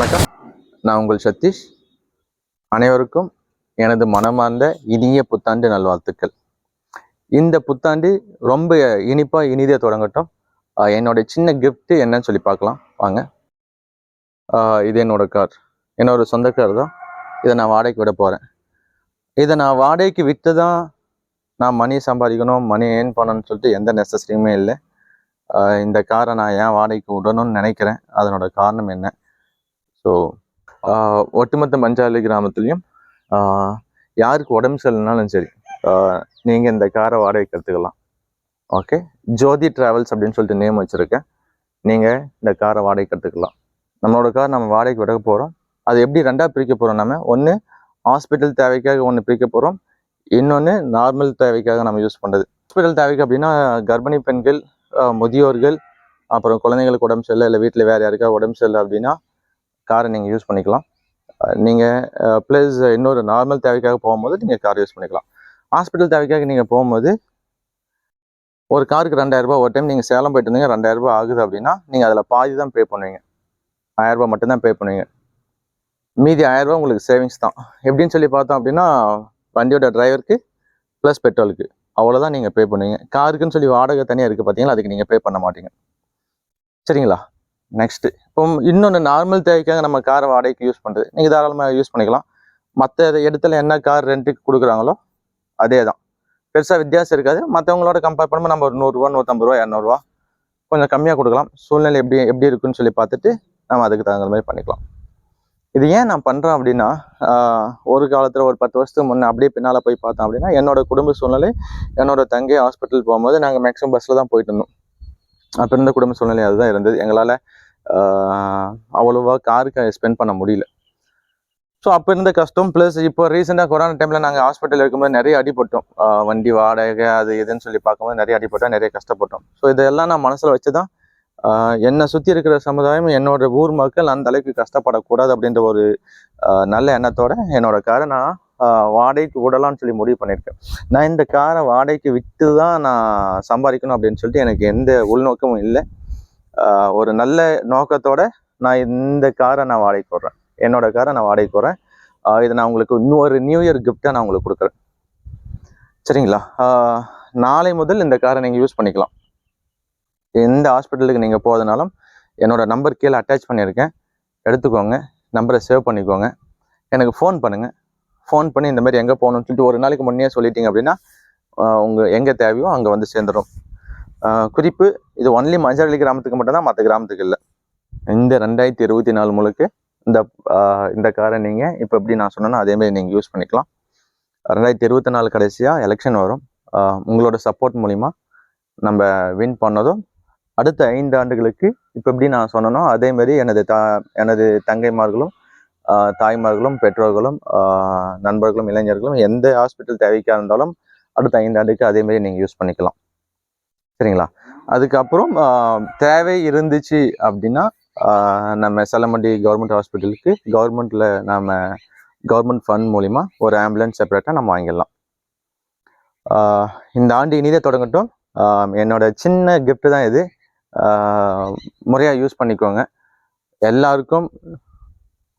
நான் உங்கள் சதீஷ். அனைவருக்கும் எனது மனமார்ந்த இனிய புத்தாண்டு நல்வாழ்த்துக்கள். இந்த புத்தாண்டு ரொம்ப இனிப்பாக இனிதே தொடங்கட்டும். என்னோட சின்ன கிஃப்ட்டு என்னன்னு சொல்லி பார்க்கலாம். வாங்க. இது என்னோட கார் என்னோட சொந்த கார் தான். இதை நான் வாடகைக்கு விட போகிறேன் இதை நான் வாடகைக்கு விட்டு தான் நான் மணி சம்பாதிக்கணும் மணி ஏர்ன் பண்ணணும்னு சொல்லிட்டு எந்த நெசசரியுமே இல்லை. இந்த காரை நான் ஏன் வாடகைக்கு விடணும்னு நினைக்கிறேன். அதனோட காரணம் என்ன? ஸோ ஒட்டுமொத்த மஞ்சாலை கிராமத்துலேயும் யாருக்கு உடம்பு சரியில்லைனாலும் சரி நீங்கள் இந்த காரை வாடகைக்கு எடுத்துக்கலாம். ஓகே ஜோதி ட்ராவல்ஸ் அப்படின்னு சொல்லிட்டு நேம் வச்சுருக்கேன். நீங்கள் இந்த காரை வாடகைக்கு எடுத்துக்கலாம். நம்மளோட கார் நம்ம வாடகைக்கு விட போகிறோம் அது எப்படி ரெண்டாக பிரிக்க போகிறோம் நம்ம ஒன்று ஹாஸ்பிட்டல் தேவைக்காக ஒன்று பிரிக்க போகிறோம் இன்னொன்று நார்மல் தேவைக்காக நம்ம யூஸ் பண்ணுறது ஹாஸ்பிட்டல் தேவைக்கு அப்படின்னா கர்ப்பிணி பெண்கள் முதியோர்கள் அப்புறம் குழந்தைங்களுக்கு உடம்பு சரியில்லை இல்லை வீட்டில் வேறு யாருக்கா உடம்பு சரியில்லை அப்படின்னா காரை நீங்கள் யூஸ் பண்ணிக்கலாம். நீங்கள் ப்ளஸ் இன்னொரு நார்மல் தேவைக்காக போகும்போது நீங்கள் கார் யூஸ் பண்ணிக்கலாம். ஹாஸ்பிட்டல் தேவைக்காக நீங்கள் போகும்போது ஒரு காருக்கு ரெண்டாயிரரூபா ஒரு டைம் நீங்கள் சேலம் போயிட்டு இருந்தீங்க ரெண்டாயிரம் ஆகுது அப்படின்னா நீங்கள் அதில் பாதி தான் பே பண்ணுவீங்க. ஆயிரரூபா மட்டும்தான் பே பண்ணுவீங்க. மீதி ஆயிரரூபா உங்களுக்கு சேவிங்ஸ் தான். எப்படின்னு சொல்லி பார்த்தோம் அப்படின்னா வண்டியோட டிரைவருக்கு ப்ளஸ் பெட்ரோலுக்கு அவ்வளோதான் நீங்கள் பே பண்ணுவீங்க. காருக்குன்னு சொல்லி வாடகை தனியாக இருக்குது பார்த்தீங்களா அதுக்கு நீங்கள் பே பண்ண மாட்டீங்க. சரிங்களா? நெக்ஸ்ட்டு இப்போ இன்னொன்று நார்மல் தேவைக்காக நம்ம காரை வாடகைக்கு யூஸ் பண்ணுறது நீங்கள் தாராளமாக யூஸ் பண்ணிக்கலாம். மற்ற இடத்துல என்ன கார் ரெண்ட்டுக்கு கொடுக்குறாங்களோ அதே தான் பெருசாக வித்தியாசம் இருக்காது. மற்றவங்களோட கம்பேர் பண்ணும்போது நம்ம ஒரு நூறுரூவா நூற்றம்பது ரூபா இரநூறுவா கொஞ்சம் கம்மியாக கொடுக்கலாம். சூழ்நிலை எப்படி எப்படி இருக்குன்னு சொல்லி பார்த்துட்டு நம்ம அதுக்கு தகுந்த மாதிரி பண்ணிக்கலாம். இது ஏன் நான் பண்ணுறேன் அப்படின்னா ஒரு காலத்தில் ஒரு பத்து வருஷத்துக்கு முன்னே அப்படியே பின்னால் போய் பார்த்தோம் அப்படின்னா என்னோட குடும்ப சூழ்நிலை என்னோட தங்கை ஹாஸ்பிட்டல் போகும்போது நாங்கள் மேக்ஸிமம் பஸ்ஸில் தான் போயிட்டு இருந்தோம். அப்போ இருந்த குடும்ப சூழ்நிலை அதுதான் இருந்தது. எங்களால் அவ்வளோவா காருக்கு ஸ்பெண்ட் பண்ண முடியல. ஸோ அப்போ இருந்த கஷ்டம். ப்ளஸ் இப்போ ரீசெண்டாக கொரோனா டைமில் நாங்கள் ஹாஸ்பிட்டலில் இருக்கும்போது நிறைய அடிபட்டோம். வண்டி வாடகை அது இதுன்னு சொல்லி பார்க்கும்போது நிறைய அடிபட்டோம் நிறைய கஷ்டப்பட்டோம். ஸோ இதெல்லாம் நான் மனசில் வச்சு தான் என்னை சுற்றி இருக்கிற சமுதாயம் என்னோட ஊர் மக்கள் அந்த அளவுக்கு கஷ்டப்படக்கூடாது அப்படின்ற ஒரு நல்ல எண்ணத்தோட என்னோட காரை நான் வாடகைக்கு விடலாம்னு சொல்லி முடிவு பண்ணியிருக்கேன். நான் இந்த காரை வாடகைக்கு விட்டு தான் நான் சம்பாதிக்கணும் அப்படின்னு சொல்லிட்டு எனக்கு எந்த உள்நோக்கமும் இல்லை. ஒரு நல்ல நோக்கத்தோட நான் இந்த காரை நான் வாடகைக்கு விடுறேன். என்னோட காரை நான் வாடகைக்கு விடுறேன். இதை நான் உங்களுக்கு இன்னொரு நியூ இயர் கிஃப்டாக நான் உங்களுக்கு கொடுக்குறேன். சரிங்களா? நாளை முதல் இந்த காரை நீங்கள் யூஸ் பண்ணிக்கலாம். எந்த ஹாஸ்பிட்டலுக்கு நீங்கள் போகிறதுனாலும் என்னோட நம்பர் கீழே அட்டாச் பண்ணியிருக்கேன். எடுத்துக்கோங்க. நம்பரை சேவ் பண்ணிக்கோங்க. எனக்கு ஃபோன் பண்ணுங்கள் ஃபோன் பண்ணி இந்த மாதிரி எங்கே போகணும்னு சொல்லிட்டு ஒரு நாளைக்கு முன்னே சொல்லிட்டீங்க அப்படின்னா உங்கள் எங்கே தேவையோ அங்கே வந்து சேர்ந்துடும் குறிப்பு இது ஒன்லி மஞ்சள் கிராமத்துக்கு மட்டும்தான் மற்ற கிராமத்துக்கு இல்லை. இந்த ரெண்டாயிரத்தி இருபத்தி நாலு முழுக்க இந்த இந்த காரை நீங்கள் இப்போ எப்படி நான் சொன்னேன்னா அதேமாதிரி நீங்கள் யூஸ் பண்ணிக்கலாம். ரெண்டாயிரத்தி இருபத்தி நாலு கடைசியாக எலெக்ஷன் வரும். உங்களோட சப்போர்ட் மூலிமா நம்ம வின் பண்ணதும் அடுத்த ஐந்து ஆண்டுகளுக்கு இப்போ எப்படி நான் சொன்னனோ அதேமாதிரி எனது த எனது தங்கைமார்களும் தாய்மார்களும் பெற்றோர்களும் நண்பர்களும் இளைஞர்களும் எந்த ஹாஸ்பிட்டல் தேவைக்காக இருந்தாலும் அடுத்த ஐந்தாண்டுக்கு அதே நீங்கள் யூஸ் பண்ணிக்கலாம். சரிங்களா? அதுக்கப்புறம் தேவை இருந்துச்சு அப்படின்னா நம்ம செல்லமண்டி கவர்மெண்ட் ஹாஸ்பிட்டலுக்கு கவர்மெண்ட்டில் நம்ம கவர்மெண்ட் ஃபண்ட் மூலிமா ஒரு ஆம்புலன்ஸ் செப்பரேட்டாக நம்ம வாங்கிடலாம். இந்த ஆண்டு இனிதே தொடங்கட்டும். என்னோட சின்ன கிஃப்ட்டு தான் இது. முறையாக யூஸ் பண்ணிக்கோங்க. எல்லாருக்கும்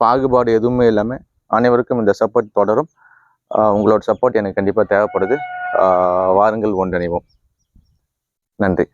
பாகுபாடு எதுவுமே இல்லாமல் அனைவருக்கும் இந்த சப்போர்ட் தொடரும். உங்களோட சப்போர்ட் எனக்கு கண்டிப்பாக தேவைப்படுது. வாருங்கள் ஒன்றிணைவோம். நன்றி.